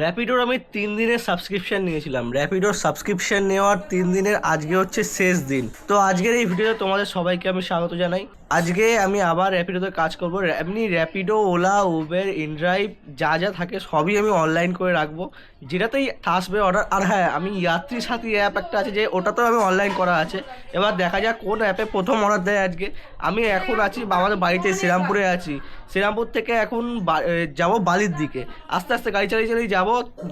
র্যাপিডোর আমি তিন দিনের সাবস্ক্রিপশন নিয়েছিলাম। র্যাপিডোর সাবস্ক্রিপশন নেওয়ার তিন দিনের আজকে হচ্ছে শেষ দিন। তো আজকের এই ভিডিওতে তোমাদের সবাইকে আমি স্বাগত জানাই। আজকে আমি আবার র্যাপিডোতে কাজ করব। এমনি র্যাপিডো ওলা উবের ইনড্রাইভ যা যা থাকে সবই আমি অনলাইন করে রাখব। যেটাতেই আসবে অর্ডার আর হ্যাঁ আমি যাত্রী সাথী অ্যাপ একটা আছে যে ওটাতেও আমি অনলাইন করা আছে। এবার দেখা যাক কোন অ্যাপে প্রথম অর্ডার দেয় আজকে। আমি এখন আছি আমাদের বাড়িতে, শ্রীরামপুরে আছি। শ্রীরামপুর থেকে এখন যাব বালির দিকে। আস্তে আস্তে গাড়ি চালিয়ে চালিয়ে যাব।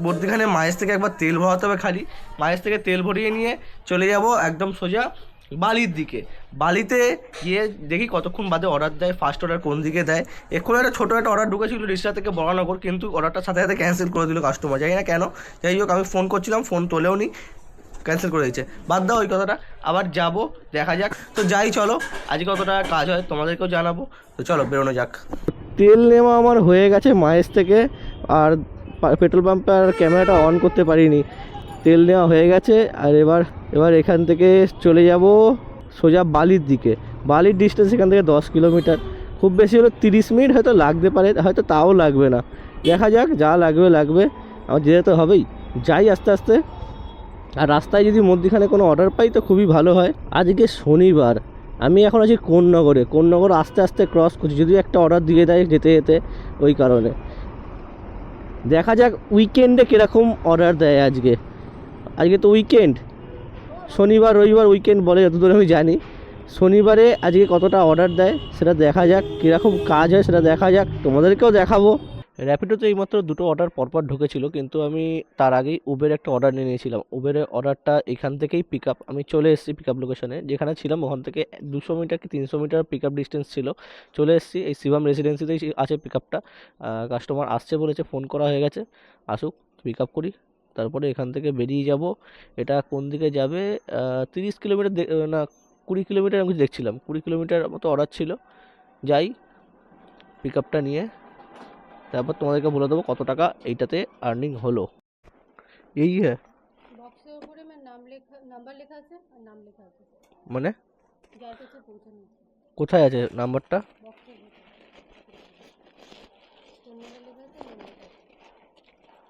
মধ্যখানে মায়ের থেকে একবার তেল ভরাতে হবে খালি। মায়ের থেকে তেল ভরিয়ে নিয়ে চলে যাব একদম সোজা বালির দিকে। বালিতে গিয়ে দেখি কতক্ষণ বাদে অর্ডার দেয় ফার্স্ট অর্ডার কোন দিকে দেয়। এক্ষুনি একটা ছোটো একটা অর্ডার ঢুকেছিল রিক্সা থেকে বড়নগর কিন্তু অর্ডারটার সাথে সাথে ক্যান্সেল করে দিল কাস্টমার জানি না কেন, যাই হোক, আমি ফোন করছিলাম ফোন তোলেও নি ক্যান্সেল করে দিয়েছে। বাদ দাও ওই কথাটা, আবার যাব, দেখা যাক। তো যাই, চলো, আজকে কতটা কাজ হয় তোমাদেরকেও জানাব। তো চলো, বেরোনো যাক। তেল নেওয়া আমার হয়ে গেছে মায়ের থেকে, আর পেট্রোল পাম্পে আর ক্যামেরাটা অন করতে পারিনি। তেল নেওয়া হয়ে গেছে, আর এবার এবার এখান থেকে চলে যাব। সোজা বালির দিকে। বালির ডিস্টেন্স এখান থেকে দশ কিলোমিটার। খুব বেশি হলে তিরিশ মিনিট হয়তো লাগতে পারে, হয়তো তাও লাগবে না। দেখা যাক, যা লাগবে লাগবে। আমার যেতে তো হবেই। যাই আস্তে আস্তে। আর রাস্তায় যদি মধ্যখানে কোনো অর্ডার পাই তো খুবই ভালো হয়। আজকে শনিবার। আমি এখন আছি কোন্নগরে। কোন্নগর আস্তে আস্তে ক্রস করছি। যদি একটা অর্ডার দিয়ে দেয় যেতে যেতে ওই কারণে। দেখা যাক উইকেন্ডে কীরকম অর্ডার দেয় আজকে। আজকে তো উইকেন্ড শনিবার, রবিবার উইকেন্ড বলে যতদূর আমি জানি। শনিবারে আজকে কতটা অর্ডার দেয় সেটা দেখা যাক, কীরকম কাজ হয় সেটা দেখা যাক, তোমাদেরকেও দেখাবো। র্যাপিডোতে এইমাত্র দুটো অর্ডার পরপর ঢুকেছিল, কিন্তু আমি তার আগেই উবের একটা অর্ডার নিয়ে নিয়েছিলাম। উবেরের অর্ডারটা এখান থেকেই পিক আপ আমি চলে এসেছি পিক আপ লোকেশনে যেখানে ছিলাম ওখান থেকে দুশো মিটার কি তিনশো মিটার পিক আপ ডিস্টেন্স ছিল। চলে এসেছি, এই শিবাম রেসিডেন্সিতেই আছে পিক আপটা কাস্টমার আসছে বলেছে ফোন করা হয়ে গেছে। আসুক পিক আপ করি। তারপরে এখান থেকে বেরিয়ে যাব। এটা কোন দিকে যাবে? তিরিশ কিলোমিটার না কুড়ি কিলোমিটার আমি কিছু দেখছিলাম। কুড়ি কিলোমিটার মতো অর্ডার ছিল। যাই পিক আপটা নিয়ে তারপর তোমাদেরকে বলে দেবো কত টাকা এইটাতে আর্নিং হলো। এই হ্যাঁ বক্সের উপরে আছে নাম লেখা নাম্বার লেখা আছে আর নাম লেখা আছে মানে যার কাছে পৌঁছানো আছে কোথায় আছে নাম্বারটা বক্সের ভিতরে ফোন নাম্বার লেখা আছে নাম লেখা আছে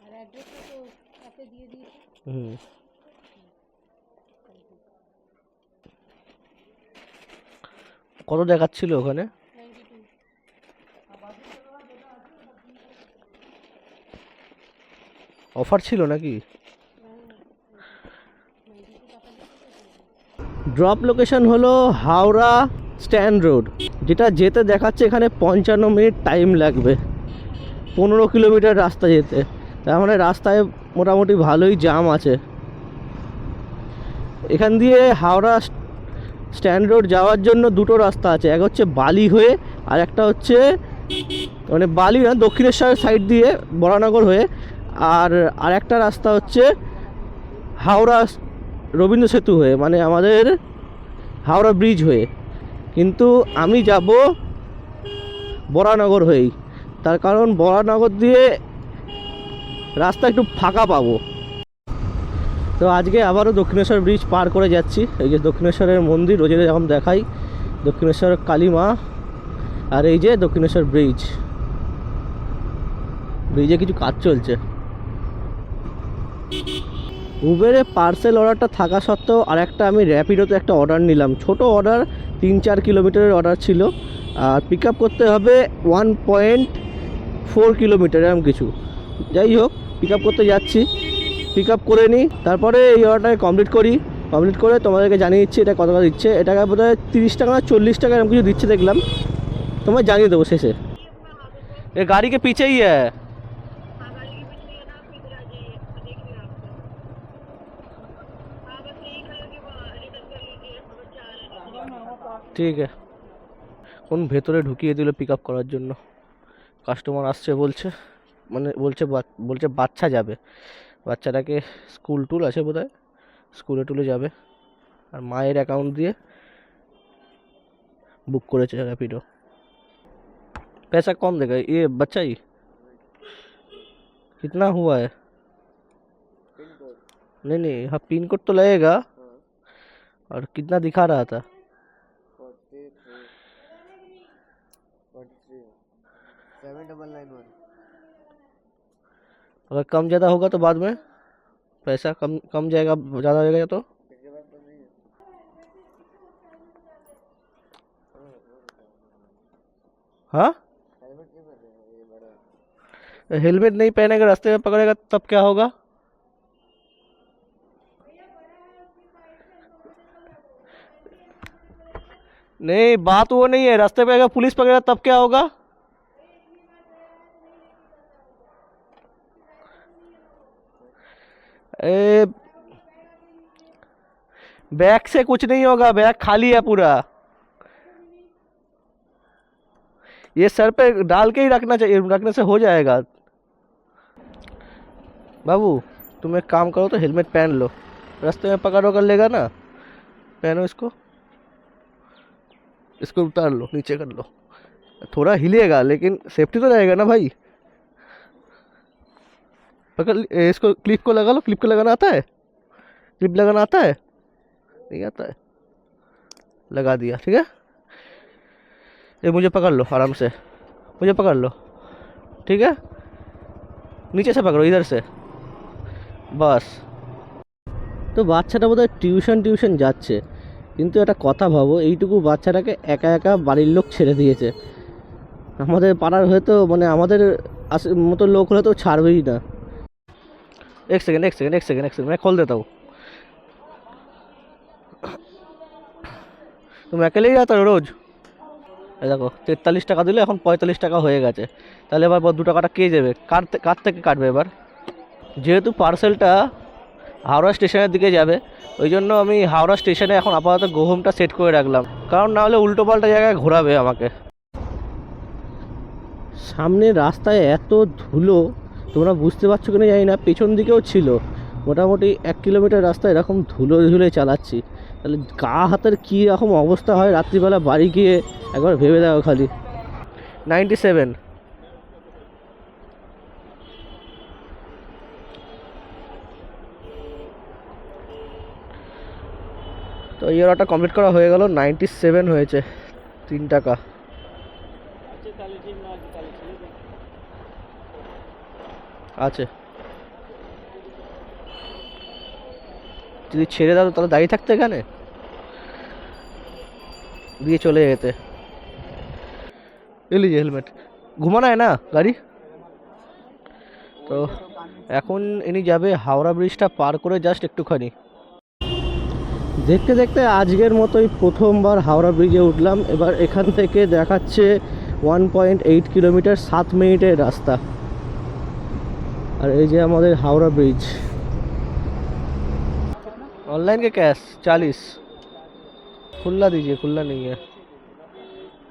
আর অ্যাড্রেসটা তো অ্যাপে দিয়ে কত দেখাচ্ছিল ওখানে? অফার ছিল নাকি? ড্রপ লোকেশন হলো হাওড়া স্ট্যান্ড রোড, যেটা যেতে দেখাচ্ছে এখানে পঞ্চান্ন মিনিট টাইম লাগবে, পনেরো কিলোমিটার রাস্তা যেতে। তার মানে রাস্তায় মোটামুটি ভালোই জাম আছে। এখান দিয়ে হাওড়া স্ট্যান্ড রোড যাওয়ার জন্য দুটো রাস্তা আছে, এক হচ্ছে বালি হয়ে আর একটা হচ্ছে মানে বালি না দক্ষিণেশ্বর সাইড দিয়ে বরানগর হয়ে। আর আর একটা রাস্তা হচ্ছে হাওড়া রবীন্দ্র সেতু হয়ে মানে আমাদের হাওড়া ব্রিজ হয়ে। কিন্তু আমি যাব বরানগর হয়েই। তার কারণ বরানগর দিয়ে রাস্তা একটু ফাঁকা পাবো। তো আজকে আবারও দক্ষিণেশ্বর ব্রিজ পার করে যাচ্ছি। এই যে দক্ষিণেশ্বরের মন্দির রোজে যখন দেখাই, দক্ষিণেশ্বর কালী মা আর এই যে দক্ষিণেশ্বর ব্রিজ ব্রিজে কিছু কাজ চলছে। উবেরে পার্সেল অর্ডারটা থাকা সত্ত্বেও আর একটা আমি র্যাপিডোতে একটা অর্ডার নিলাম। ছোট অর্ডার তিন চার কিলোমিটারের অর্ডার ছিল। আর পিক করতে হবে ওয়ান পয়েন্ট ফোর কিলোমিটার এরকম কিছু। যাই হোক পিক করতে যাচ্ছি। পিক করে নিই তারপরে এই অর্ডারটাকে কমপ্লিট করি। কমপ্লিট করে তোমাদেরকে জানিয়ে দিচ্ছি এটা কত টাকা দিচ্ছে। এটাকে বোধ হয় তিরিশ টাকা না চল্লিশ টাকা এরকম কিছু দিচ্ছে দেখলাম। তোমায় জানিয়ে দেবো শেষে। এ গাড়িকে পিছেই হ্যাঁ ঠিক আছে কোন ভেতরে ঢুকিয়ে দিল পিক করার জন্য। কাস্টমার আসছে বলছে। মানে বলছে বাচ- বলছে বাচ্চা যাবে বাচ্চাটাকে স্কুল টুল আছে বোধ হয় স্কুলে টুলে যাবে আর মায়ের অ্যাকাউন্ট দিয়ে बुक করেছে র্যাপিডো पैसा कौन देगा ये बच्चा ही कितना हुआ है नहीं नहीं हाँ पिन कोड तो लगेगा और कितना दिखा रहा था सेवन डबल नाइन वन अगर कम ज़्यादा होगा तो बाद में पैसा कम कम जाएगा, ज़्यादा जाएगा तो। हाँ? हेलमेट नहीं पहनेगा, रास्ते में पकड़ेगा, तब क्या होगा? नहीं, बात वो नहीं है, रास्ते पे अगर पुलिस पकड़ेगा, तब क्या होगा? ए, बैग से कुछ नहीं होगा, बैग खाली है पूरा। ये सर पे डाल के ही रखना चाहिए, रखने से हो जाएगा। बाबू, तुम एक काम करो तो हेलमेट पहन लो। रास्ते में पकड़ो कर लेगा ना। पहनो इसको। इसको उतार लो, नीचे कर लो। थोड़ा हिलेगा, लेकिन सेफ्टी तो रहेगा ना भाई। पकड़ ली- ए, इसको क्लिप को लगा लो क्लिप को लगाना आता है क्लिप लगाना आता है नहीं आता है लगा दिया ठीक है ये मुझे पकड़ लो आराम से मुझे पकड़ लो ठीक है নিচে से पकड़ो इधर से বাস তো বাচ্চাটা বোধহয় টিউশন টিউশন যাচ্ছে কিন্তু একটা কথা ভাবো এইটুকু বাচ্চাটাকে একা একা বাড়ির লোক ছেড়ে দিয়েছে আমাদের পাড়ার হয়তো মানে আমাদের আশ- মতো লোক হলে তো ছাড়বেই না এক সেকেন্ড এক সেকেন্ড এক সেকেন্ড এক সেকেন্ড मैं खोल देता हूँ তুমি একেলেই যাতা রোজ এই দেখো তেতাল্লিশ টাকা দিলে এখন পঁয়তাল্লিশ টাকা হয়ে গেছে তাহলে এবার দু টাকাটা কে যাবে কার থে- কার থেকে কাটবে এবার যেহেতু পার্সেলটা হাওড়া স্টেশনের দিকে যাবে ওই জন্য আমি হাওড়া স্টেশনে এখন আপাতত গহমটা সেট করে রাখলাম কারণ না হলে উল্টো পাল্টা জায়গায় ঘোরাবে আমাকে সামনে রাস্তায় এত ধুলো তোমরা বুঝতে পারছ কিনা জানি না, পেছন দিকেও ছিল। মোটামুটি এক কিলোমিটার রাস্তা এরকম ধুলো ধুলে চালাচ্ছি। তাহলে গা হাতের কী রকম অবস্থা হয়? রাত্রিবেলা বাড়ি গিয়ে একবার ভেবে দেখো খালি। Ninety seven. তো এই কমপ্লিট করা হয়ে গেল। নাইনটি সেভেন হয়েছে। তিন টাকা। আছে। যদি ছেড়ে দাও তাহলে দাঁড়িয়ে থাকতে এখানে? দিয়ে চলে যেতে। এলি হেলমেট। ঘুমানো হয় না গাড়ি? তো এখন ইনি যাবে হাওড়া ব্রিজটা পার করে জাস্ট একটুখানি। দেখতে দেখতে আজকের মতোই প্রথমবার হাওড়া ব্রিজে উঠলাম। এবার এখান থেকে দেখাচ্ছে ওয়ান পয়েন্ট এইট কিলোমিটার সাত মিনিটের রাস্তা। আর এই যে আমাদের হাওড়া ব্রিজ ऑनलाइन के कैश चालीस खुला दीजिए खुला नहीं है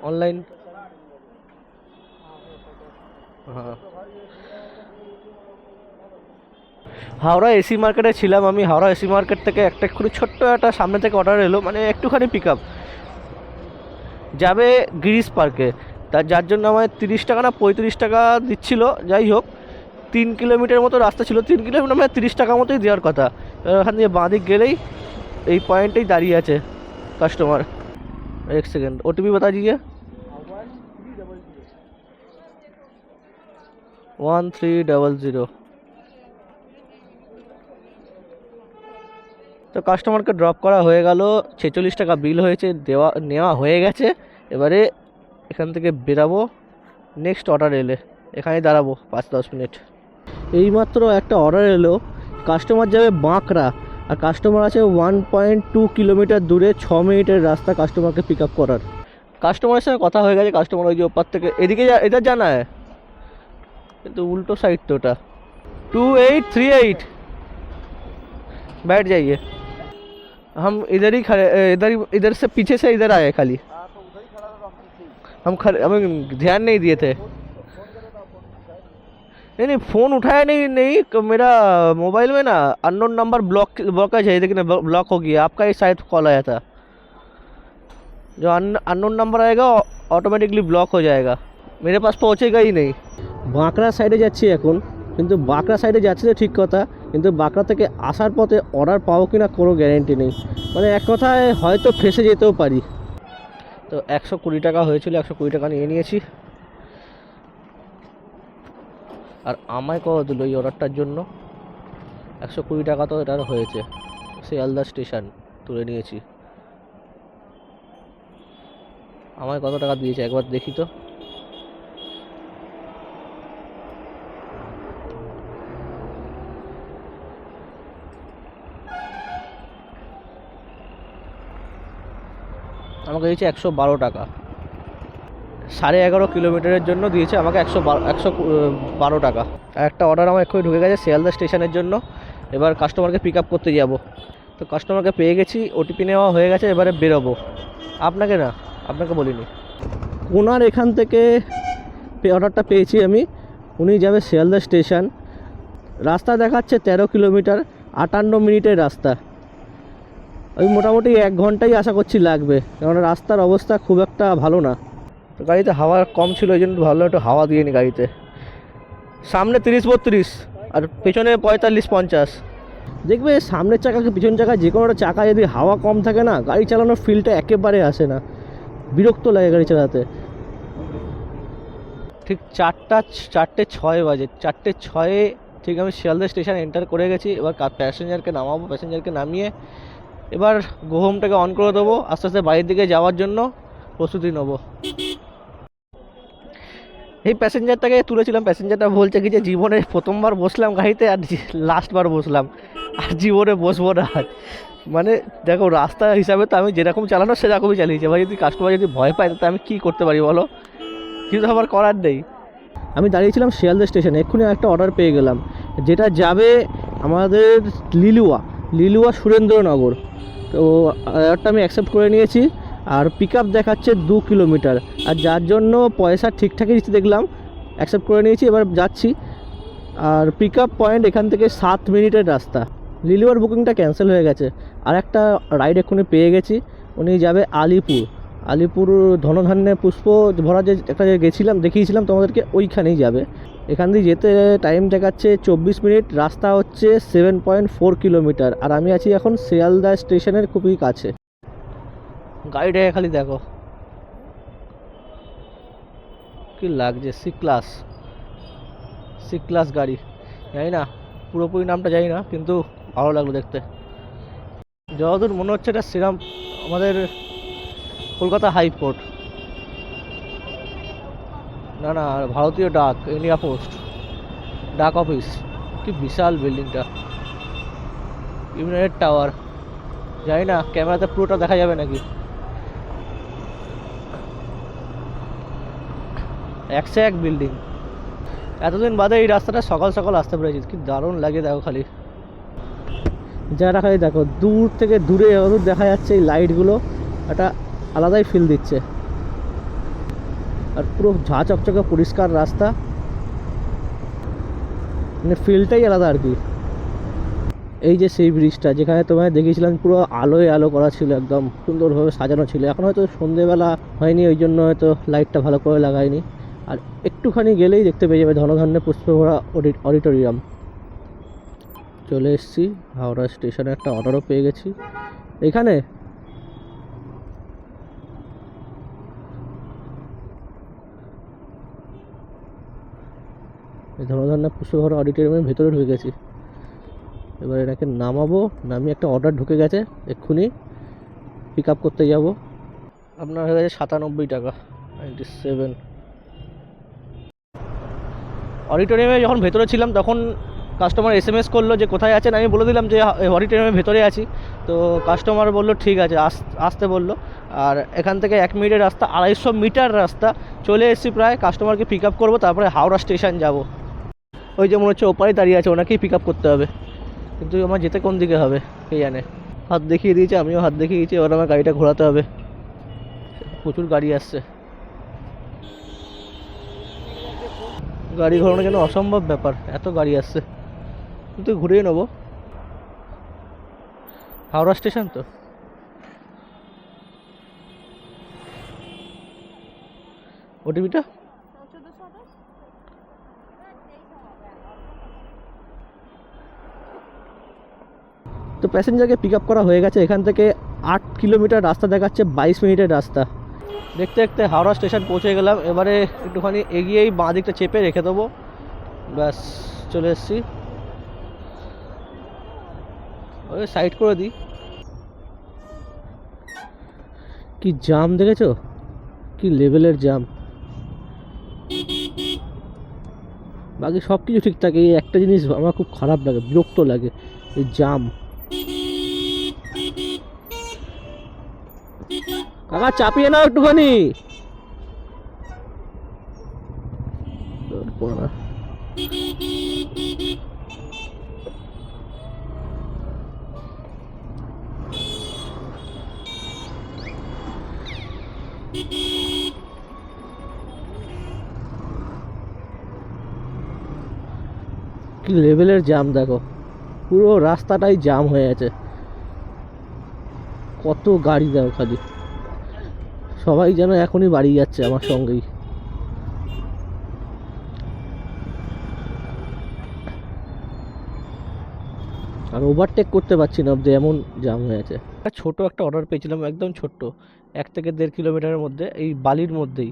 ऑनलाइन हाँ হাওড়া এসি মার্কেটে ছিলাম আমি হাওড়া এসি মার্কেট থেকে একটা একটু ছোট্ট একটা সামনে থেকে অর্ডার এলো মানে একটুখানি পিক আপ যাবে গিরিশ পার্কে তার যার জন্য আমায় তিরিশ টাকা না পঁয়ত্রিশ টাকা দিচ্ছিল যাই হোক তিন কিলোমিটার মতো রাস্তা ছিল তিন কিলোমিটার মানে তিরিশ টাকা মতোই দেওয়ার কথা এবার ওখান দিয়ে বাঁদিক গেলেই এই পয়েন্টেই দাঁড়িয়ে আছে কাস্টমার एक सेकंड ओ टी पी बता दीजिए वन थ्री डबल ज़ीरो তো কাস্টমারকে ড্রপ করা হয়ে গেল ছেচল্লিশ টাকা বিল হয়েছে দেওয়া নেওয়া হয়ে গেছে এবারে এখান থেকে বেরাবো নেক্সট অর্ডার এলে এখানেই দাঁড়াবো পাঁচ দশ মিনিট এইমাত্র একটা অর্ডার এলো কাস্টমার যাবে বাঁকড়া আর কাস্টমার আছে ওয়ান পয়েন্ট টু কিলোমিটার দূরে ছ মিনিটের রাস্তা কাস্টমারকে পিক আপ করার কাস্টমারের সঙ্গে কথা হয়ে গেছে কাস্টমার ওই যে ওপার থেকে এদিকে যা এদের জানা है কিন্তু উল্টো সাইড তো ওটা टू एट थ्री एट बैठ जाइए हम इधर ही खड़े अ, इधर ही- इधर से पीछे से इधर आए खाली हम खड़े हमें ध्यान नहीं दिए थे नहीं नहीं फ़ोन उठाया नहीं नहीं क- मेरा मोबाइल में ना अननोन नंबर ब्लॉक ब्लॉकेज है लेकिन ब्लॉक हो गया आपका ही शायद कॉल आया था जो अननोन नंबर आएगा ऑटोमेटिकली ब्लॉक हो जाएगा मेरे पास पहुंचेगा ही नहीं বাঁকড়া সাইডে যাচ্ছি এখন কিন্তু বাঁকড়া সাইডে যাচ্ছি তো ঠিক কথা কিন্তু বাঁকড়া থেকে আসার পথে অর্ডার পাবো কি না কোনো গ্যারেন্টি নেই মানে এক কথায় হয়তো ফেসে যেতেও পারি তো একশো কুড়ি টাকা হয়েছিল একশো কুড়ি টাকা নিয়ে নিয়েছি আর আমায় কত দিল এই অর্ডারটার জন্য? একশো কুড়ি টাকা তো এটার হয়েছে। শিয়ালদা স্টেশন তুলে নিয়েছি। আমায় কত টাকা দিয়েছে একবার দেখি তো। আমাকে দিয়েছে একশো বারো টাকা। সাড়ে এগারো কিলোমিটারের জন্য দিয়েছে আমাকে একশো বারো একশো বারো টাকা। একটা অর্ডার আমার এক্ষুনি ঢুকে গেছে শিয়ালদা স্টেশনের জন্য। এবার কাস্টমারকে পিক আপ করতে যাব। তো কাস্টমারকে পেয়ে গেছি ওটিপি নেওয়া হয়ে গেছে, এবারে বেরোবো। আপনাকে না, আপনাকে বলিনি। ওনার এখান থেকে অর্ডারটা পেয়েছি আমি। উনি যাবে শিয়ালদা স্টেশন। রাস্তা দেখাচ্ছে তেরো কিলোমিটার, আটান্ন মিনিটের রাস্তা। ওই মোটামুটি এক ঘন্টাই আশা করছি লাগবে। কারণ রাস্তার অবস্থা খুব একটা ভালো না। গাড়িতে হাওয়া কম ছিল ওই জন্য ভালো একটু হাওয়া দিয়ে নি গাড়িতে। সামনে তিরিশ বত্রিশ, আর পেছনে পঁয়তাল্লিশ পঞ্চাশ। দেখবে সামনের চাকা পিছন চাকা যে কোনো একটা চাকা যদি হাওয়া কম থাকে না, গাড়ি চালানোর ফিলটা একেবারে আসে না। বিরক্ত লাগে গাড়ি চালাতে। ঠিক চারটা, চারটে ছয় বাজে, চারটে ছয়ে ঠিক আমি শিয়ালদা স্টেশন এন্টার করে গেছি, এবার প্যাসেঞ্জারকে নামাবো প্যাসেঞ্জারকে নামিয়ে এবার গোহমটাকে অন করে দেবো, আস্তে আস্তে বাড়ির দিকে যাওয়ার জন্য প্রস্তুতি নেব। এই প্যাসেঞ্জারটাকে তুলেছিলাম, প্যাসেঞ্জারটা বলছে কি যে জীবনে প্রথমবার বসলাম গাড়িতে আর লাস্টবার বসলাম। আর জীবনে বসবো না। মানে দেখো, রাস্তা হিসাবে তো আমি যেরকম চালানো সেরকমই চালিয়েছি। এবার যদি কাস্টমার যদি ভয় পায় তো আমি কী করতে পারি বলো? কিছু আমার করার নেই। আমি দাঁড়িয়েছিলাম শিয়ালদা স্টেশনে, এক্ষুনি একটা অর্ডার পেয়ে গেলাম। যেটা যাবে আমাদের লিলুয়া লিলুয়া সুরেন্দ্রনগর। তো অর্ডারটা আমি অ্যাকসেপ্ট করে নিয়েছি। আর পিক দেখাচ্ছে দু কিলোমিটার আর যার জন্য পয়সা ঠিকঠাকই দিতে দেখলাম অ্যাকসেপ্ট করে নিয়েছি, এবার যাচ্ছি। আর পিক পয়েন্ট এখান থেকে সাত মিনিটের রাস্তা। লিলুয়ার বুকিংটা ক্যান্সেল হয়ে গেছে। আর একটা রাইড এক্ষুনি পেয়ে গেছি, উনি যাবে আলিপুর। আলিপুর ধনধান্যে পুষ্প ভরা যে একটা যে গেছিলাম, দেখিয়েছিলাম তোমাদেরকে, ওইখানেই যাবে। এখান দিয়ে যেতে টাইম দেখাচ্ছে চব্বিশ মিনিট, রাস্তা হচ্ছে সেভেন পয়েন্ট ফোর কিলোমিটার আর আমি আছি এখন শিয়ালদা স্টেশনের খুবই কাছে। গাড়িটাকে খালি দেখো। কি লাগছে সি ক্লাস সি ক্লাস গাড়ি। জানি না, পুরোপুরি নামটা জানি না, কিন্তু ভালো লাগল দেখতে। যতদূর মনে হচ্ছে এটা শ্রীরাম, আমাদের কলকাতা হাইকোর্ট না না ভারতীয় ডাক, ইন্ডিয়া পোস্ট, ডাক অফিস। কি বিশাল বিল্ডিংটা। United Tower. জানি না, ক্যামেরাতে পুরোটা দেখা যাবে নাকি? একশো এক বিল্ডিং এতদিন বাদে এই রাস্তাটা সকাল সকাল আসতে পেরেছি। কি দারুণ লাগে দেখো খালি। যারা খালি দেখো, দূর থেকে দূরে যতদূর দেখা যাচ্ছে এই লাইটগুলো একটা আলাদাই ফিল দিচ্ছে। আর পুরো ঝা চকচকে পরিষ্কার রাস্তা। মানে ফিলটাই আলাদা আর কি। এই যে সেই ব্রিজটা যেখানে তোমায় দেখিয়েছিলাম, পুরো আলোয় আলো করা ছিল একদম। সুন্দরভাবে সাজানো ছিল। এখন হয়তো সন্ধেবেলা হয়নি, ওই জন্য হয়তো লাইটটা ভালো করে লাগায়নি। আর একটুখানি গেলেই দেখতে পেয়ে যাবে ধনধান্যে পুষ্পভরা অডিটোরিয়াম। চলে এসেছি, হাওড়া স্টেশনে একটা অর্ডারও পেয়ে গেছি। এখানে ধনধান্যা পুষ্পভরা অডিটোরিয়ামের ভেতরে ঢুকে গেছি। এবার এটাকে নামাবো, নামিয়ে একটা অর্ডার ঢুকে গেছে, এক্ষুনি পিক আপ করতে যাব। আপনার হয়ে গেছে সাতানব্বই টাকা নাইনটি সেভেন অডিটোরিয়ামে যখন ভেতরে ছিলাম, তখন কাস্টমার এস এম এস করল যে কোথায় আছেন? আমি বলে দিলাম যে অডিটোরিয়ামের ভেতরে আছি। তো কাস্টমার বলল, ঠিক আছে। আস, আসতে বলল। আর এখান থেকে এক মিনিটের রাস্তা, আড়াইশো মিটার রাস্তা, চলে এসেছি প্রায়। কাস্টমারকে পিক আপ করব, তারপরে হাওড়া স্টেশন যাব। ওই যে মনে হচ্ছে ওপারে দাঁড়িয়ে আছে, ওনাকেই পিক আপ করতে হবে। কিন্তু আমার যেতে কোন দিকে হবে, কে জানে? হাত দেখিয়ে দিয়েছে, আমিও হাত দেখিয়ে দিয়েছি, এবার আমার গাড়িটা ঘোরাতে হবে। প্রচুর গাড়ি আসছে। গাড়ি ঘোরানো জন্য অসম্ভব ব্যাপার, এত গাড়ি আসছে। কিন্তু ঘুরিয়ে নেব। হাওড়া স্টেশন তো। ওটিপিটা তো প্যাসেঞ্জারকে পিক আপ করা হয়ে গেছে। এখান থেকে আট কিলোমিটার রাস্তা দেখাচ্ছে, বাইশ মিনিটের রাস্তা। দেখতে দেখতে হাওড়া স্টেশন পৌঁছে গেলাম। এবারে একটুখানি এগিয়েই বাঁ দিকটা চেপে রেখে দেবো। ব্যাস, চলে এসছি। ওই সাইড করে দিই। কি জাম দেখেছ? কি লেভেলের জাম বাকি সব কিছু ঠিক থাকে এই একটা জিনিস আমার খুব খারাপ লাগে, বিরক্ত লাগে, এই জাম কাকা, চাপিয়ে নাও একটুখানি। কি লেভেলের জাম দেখো। পুরো রাস্তাটাই জাম হয়ে আছে কত গাড়ি দেখো খালি। সবাই যেন এখনই বাড়ি যাচ্ছে আমার সঙ্গেই। আর ওভারটেক করতে পারছি না অব্দি এমন জাম হয়ে আছে। একটা ছোটো একটা অর্ডার পেয়েছিলাম, একদম ছোট্ট, এক থেকে দেড় কিলোমিটারের মধ্যে, এই বালির মধ্যেই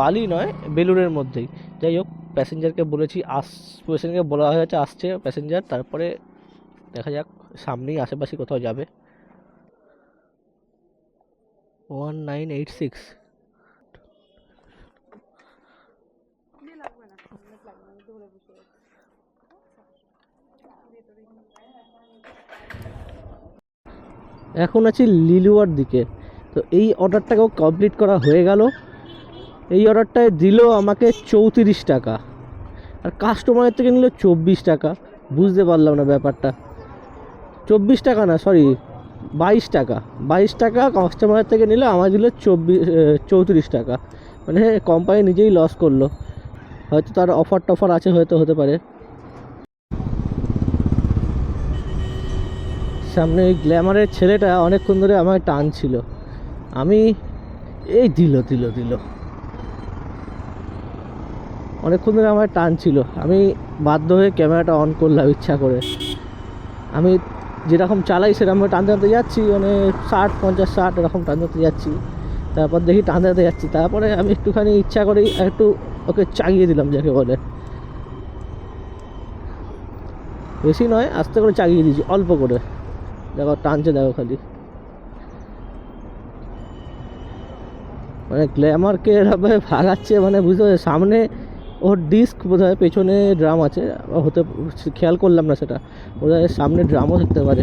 বালি নয়, বেলুনের মধ্যেই। যাই হোক প্যাসেঞ্জারকে বলেছি, আস প্যাসেঞ্জারকে বলা হয়েছে, আসছে প্যাসেঞ্জার তারপরে দেখা যাক, সামনেই আশেপাশে কোথাও যাবে। ওয়ান নাইন এইট সিক্স এখন আছি লিলুয়ার দিকে। তো এই অর্ডারটাকেও কমপ্লিট করা হয়ে গেল। এই অর্ডারটায় দিল আমাকে চৌত্রিশ টাকা। আর কাস্টমারের থেকে নিল চব্বিশ টাকা। বুঝতে পারলাম না ব্যাপারটা। চব্বিশ টাকা না সরি বাইশ টাকা। বাইশ টাকা কাস্টমারের থেকে নিলে আমার দিল চব্বিশ চৌত্রিশ টাকা। মানে কোম্পানি নিজেই লস করল। হয়তো তার অফার টফার আছে, হয়তো হতে পারে। সামনে ওই গ্ল্যামারের ছেলেটা অনেকক্ষণ ধরে আমায় টানছিল। আমি এই দিল দিল দিল। অনেকক্ষণ ধরে আমার টানছিল। আমি বাধ্য হয়ে ক্যামেরাটা অন করলাম ইচ্ছা করে। আমি যেরকম চালাই সেরকম টানতে টানতে যাচ্ছি মানে ষাট, পঞ্চাশ, ষাট এরকম টানতে টানতে যাচ্ছি। তারপর দেখি টানতে টানতে যাচ্ছি। তারপরে আমি একটুখানি ইচ্ছা করেই একটু ওকে চাগিয়ে দিলাম, যাকে বলে। বেশি নয়, আস্তে করে চাগিয়ে দিয়েছি, অল্প করে। দেখো, টানছে, দেখো খালি। মানে গ্ল্যামারকে এরকমভাবে ভাগাচ্ছে মানে বুঝতে সামনে ওর ডিস্ক বোধ হয় পেছনে ড্রাম আছে, হতে খেয়াল করলাম না সেটা। বোধ হয় সামনে ড্রামও থাকতে পারে।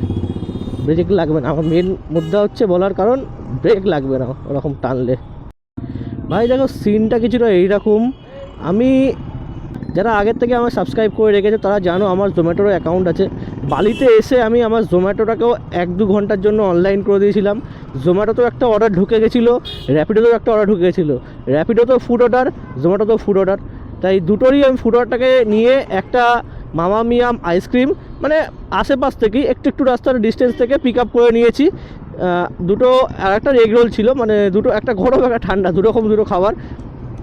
ব্রেক লাগবে না। আমার মেন মুদ্রা হচ্ছে বলার কারণ ব্রেক লাগবে না ওরকম টানলে। ভাই দেখো সিনটা কিছুটা এইরকম। আমি, যারা আগের থেকে আমার সাবস্ক্রাইব করে রেখেছে, তারা জানো আমার জোম্যাটোর অ্যাকাউন্ট আছে। বালিতে এসে আমি আমার জোম্যাটোটাকেও এক দু ঘণ্টার জন্য অনলাইন করে দিয়েছিলাম। জোম্যাটোতেও একটা অর্ডার ঢুকে গেছিল র্যাপিডোতেও একটা অর্ডার ঢুকে গেছিল। র্যাপিডোতেও ফুড অর্ডার জোম্যাটোতেও ফুড অর্ডার তাই দুটোরই আমি ফুড অর্ডারটাকে নিয়ে একটা মামা মিয়াম আইসক্রিম মানে আশেপাশ থেকেই, একটু একটু রাস্তার ডিস্টেন্স থেকে পিক আপ করে নিয়েছি। দুটো আর একটা এগ রোল ছিল মানে দুটো, একটা গরম একটা ঠান্ডা দুরকম দুটো খাবার।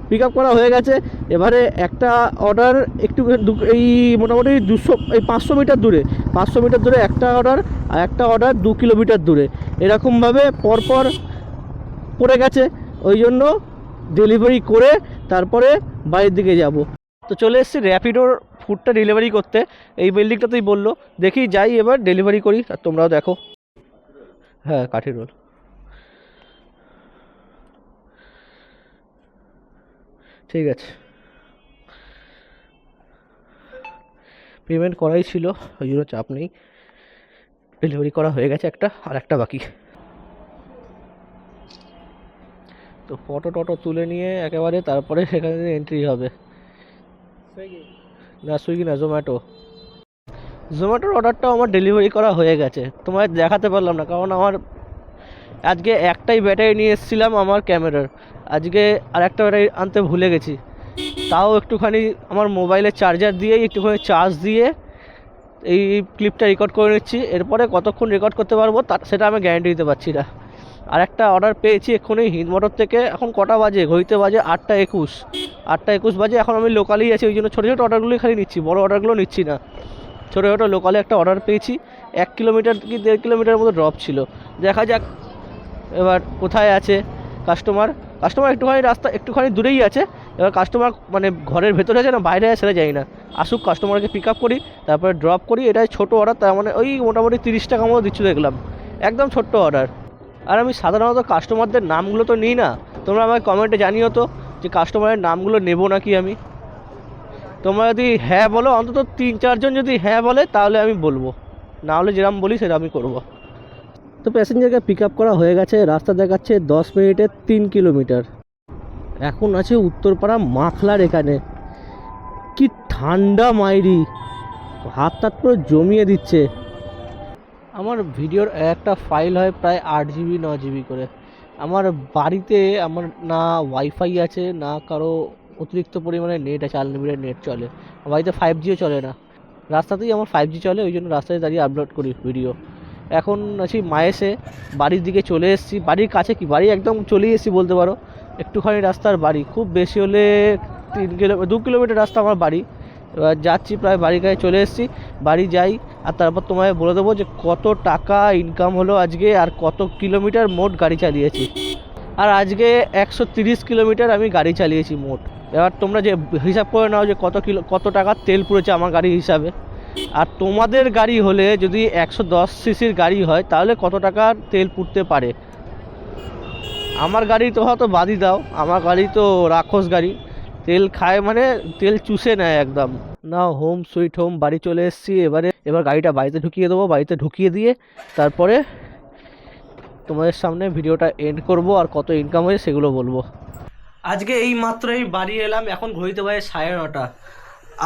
পিক আপ করা হয়ে গেছে। এবারে একটা অর্ডার একটু দু- এই মোটামুটি দুশো, এই পাঁচশো মিটার দূরে, পাঁচশো মিটার দূরে একটা অর্ডার আর একটা অর্ডার দু কিলোমিটার দূরে। এরকমভাবে পরপর পড়ে গেছে। ওই জন্য ডেলিভারি করে তারপরে বাড়ির দিকে যাব। তো চলে এসেছি র্যাপিডোর ফুডটা ডেলিভারি করতে। এই বিল্ডিংটাতেই বলল, দেখি যাই এবার ডেলিভারি করি, আর তোমরাও দেখো। হ্যাঁ কাঠি রোল। ঠিক আছে। পেমেন্ট করাই ছিল, ওই জন্য চাপ নেই। ডেলিভারি করা হয়ে গেছে একটা, আর একটা বাকি। তো ফটো টটো তুলে নিয়ে একেবারে তারপরে সেখানে এন্ট্রি হবে। না সুইগি না জোম্যাটো। জোম্যাটোর অর্ডারটাও আমার ডেলিভারি করা হয়ে গেছে। তোমায় দেখাতে পারলাম না কারণ আমার আজকে একটাই ব্যাটারি নিয়ে এসেছিলাম আমার ক্যামেরার আজকে আর একটা ব্যাটারি আনতে ভুলে গেছি। তাও একটুখানি আমার মোবাইলে চার্জার দিয়েই একটুখানি চার্জ দিয়ে এই ক্লিপটা রেকর্ড করে নিচ্ছি। এরপরে কতক্ষণ রেকর্ড করতে পারব তা সেটা আমি গ্যারান্টি দিতে পারছি না। আর একটা অর্ডার পেয়েছি এক্ষুনি, হিন্দ মোটর থেকে। এখন কটা বাজে? ঘড়িতে বাজে আটটা একুশ। আটটা একুশ বাজে, এখন আমি লোকালেই আছি, ওই জন্য ছোটো ছোটো অর্ডারগুলোই খালি নিচ্ছি, বড় অর্ডারগুলো নিচ্ছি না। ছোটো ছোটো লোকালে একটা অর্ডার পেয়েছি, এক কিলোমিটার কি দেড় কিলোমিটার মতো ড্রপ ছিল। দেখা যাক এবার কোথায় আছে কাস্টমার কাস্টমার একটুখানি রাস্তা, একটুখানি দূরেই আছে। এবার কাস্টমার মানে ঘরের ভেতরে আছে না, বাইরে আছে, সেটা যাই না। আসুক কাস্টমারকে পিক আপ করি, তারপরে ড্রপ করি, এটাই ছোটো অর্ডার তার মানে ওই মোটামুটি তিরিশ টাকা মতো দিচ্ছ দেখলাম। একদম ছোট্ট অর্ডার আর আমি সাধারণত কাস্টমারদের নামগুলো তো নিই না। তোমরা আমাকে কমেন্টে জানিও তো যে কাস্টমারের নামগুলো নেব নাকি আমি। তোমরা যদি হ্যাঁ বলো, অন্তত তিন চারজন যদি হ্যাঁ বলে, তাহলে আমি বলব। না হলে যেরকম বলি, সেটা আমি করব। তো প্যাসেঞ্জারকে পিক আপ করা হয়ে গেছে। রাস্তা দেখাচ্ছে দশ মিনিটে তিন কিলোমিটার। এখন আছে উত্তরপাড়া মাখলার এখানে। কি ঠান্ডা মাইরি। হাত টাত পুরো জমিয়ে দিচ্ছে। আমার ভিডিওর একটা ফাইল হয় প্রায় আট জিবি ন জিবি করে। আমার বাড়িতে আমার না ওয়াইফাই আছে, না কারও অতিরিক্ত পরিমাণে নেট আছে আনলিমিটেড নেট চলে। আমার বাড়িতে ফাইভ জিও চলে না। রাস্তাতেই আমার ফাইভ জি চলে, ওই জন্য রাস্তায় দাঁড়িয়ে আপলোড করি ভিডিও এখন আছি মায়েসে বাড়ির দিকে চলে এসেছি। বাড়ির কাছে কি? বাড়ি একদম চলে এসেছি বলতে পারো। একটুখানি রাস্তার বাড়ি। খুব বেশি হলে তিন কিলো, দু কিলোমিটার রাস্তা আমার বাড়ি। এবার যাচ্ছি প্রায় বাড়ির কাছে চলে এসেছি। বাড়ি যাই আর তারপর তোমায় বলে দেবো যে কত টাকা ইনকাম হলো আজকে আর কত কিলোমিটার মোট গাড়ি চালিয়েছি। আর আজকে একশো তিরিশ কিলোমিটার আমি গাড়ি চালিয়েছি মোট। এবার তোমরা যে হিসাব করে নাও যে কত কিলো কত টাকা তেল পুড়েছে আমার গাড়ি হিসাবে। আর তোমাদের গাড়ি হলে যদি একশো দশ সিসির গাড়ি হয়, তাহলে কত টাকা তেল পুড়তে পারে? আমার গাড়ি তো হয়তো বাদই দাও। আমার গাড়ি তো রাক্ষস গাড়ি। তেল খায় মানে তেল চুষে নেয় একদম। না হোম সুইট হোম বাড়ি চলে এসেছি। এবারে, এবার গাড়িটা বাড়িতে ঢুকিয়ে দেবো। বাড়িতে ঢুকিয়ে দিয়ে তারপরে তোমাদের সামনে ভিডিওটা এন্ড করব আর কত ইনকাম হয়েছে সেগুলো বলব। আজকে এই মাত্রই বাড়ি এলাম। এখন ঘড়িতে বাজে সাড়ে নটা।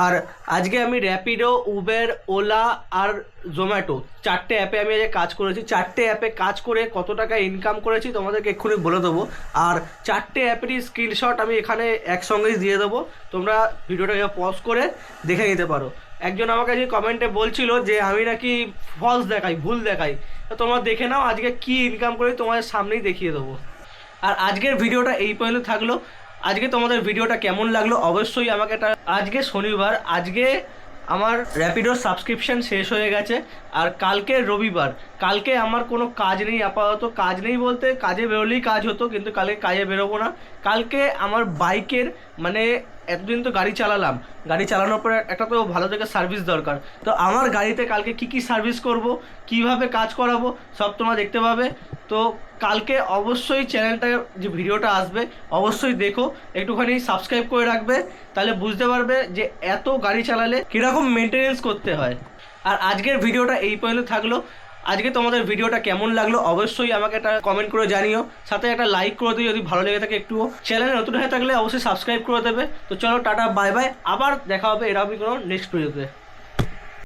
আর আজকে আমি র্যাপিডো উবের ওলা আর জোম্যাটো চারটে অ্যাপে আমি আজকে কাজ করেছি। চারটে অ্যাপে কাজ করে কত টাকা ইনকাম করেছি তোমাদেরকে এক্ষুনি বলে দেবো। আর চারটে অ্যাপেরই স্ক্রিনশট আমি এখানে একসঙ্গেই দিয়ে দেবো। তোমরা ভিডিওটাকে পজ করে দেখে নিতে পারো। একজন আমাকে যে কমেন্টে বলছিল যে, আমি নাকি ফলস দেখাই, ভুল দেখাই। তো তোমরা দেখে নাও আজকে কি ইনকাম করি তোমাদের সামনেই দেখিয়ে দেবো। আর আজকের ভিডিওটা এই পর্যন্ত থাকল। আজকে তোমাদের ভিডিওটা কেমন লাগল অবশ্যই আমাকে একটা আজকে শনিবার, আজকে আমার র্যাপিডোর সাবস্ক্রিপশান শেষ হয়ে গেছে, আর কালকে রবিবার। কালকে আমার কোনো কাজ নেই, আপাতত কাজ নেই বলতে কাজে বেরোলেই কাজ হতো, কিন্তু কালকে কাজে বেরোবো না। কালকে আমার বাইকের মানে এতদিন তো গাড়ি চালালাম। গাড়ি চালানোর পরে একটা তো ভালো থেকে সার্ভিস দরকার। তো আমার গাড়িতে কালকে কি কি সার্ভিস করব, কীভাবে কাজ করাবো, সব তোমরা দেখতে পাবে। তো কালকে অবশ্যই চ্যানেলটা যে ভিডিওটা আসবে, অবশ্যই দেখো। একটুখানি সাবস্ক্রাইব করে রাখবে। তাহলে বুঝতে পারবে যে এত গাড়ি চালালে কীরকম মেনটেনেন্স করতে হয়। আর আজকের ভিডিওটা এই পর্যন্ত থাকল। আজকে তোমাদের ভিডিওটা কেমন লাগল অবশ্যই আমাকে একটা কমেন্ট করে জানিও। সাথে একটা লাইক করে দিও, যদি ভালো লেগে থাকে একটুও। চ্যানেল নতুন হয়ে থাকলে অবশ্যই সাবস্ক্রাইব করে দেবে। তো চলো টাটা বাই বাই আবার দেখা হবে এরকমই কোনো নেক্সট ভিডিওতে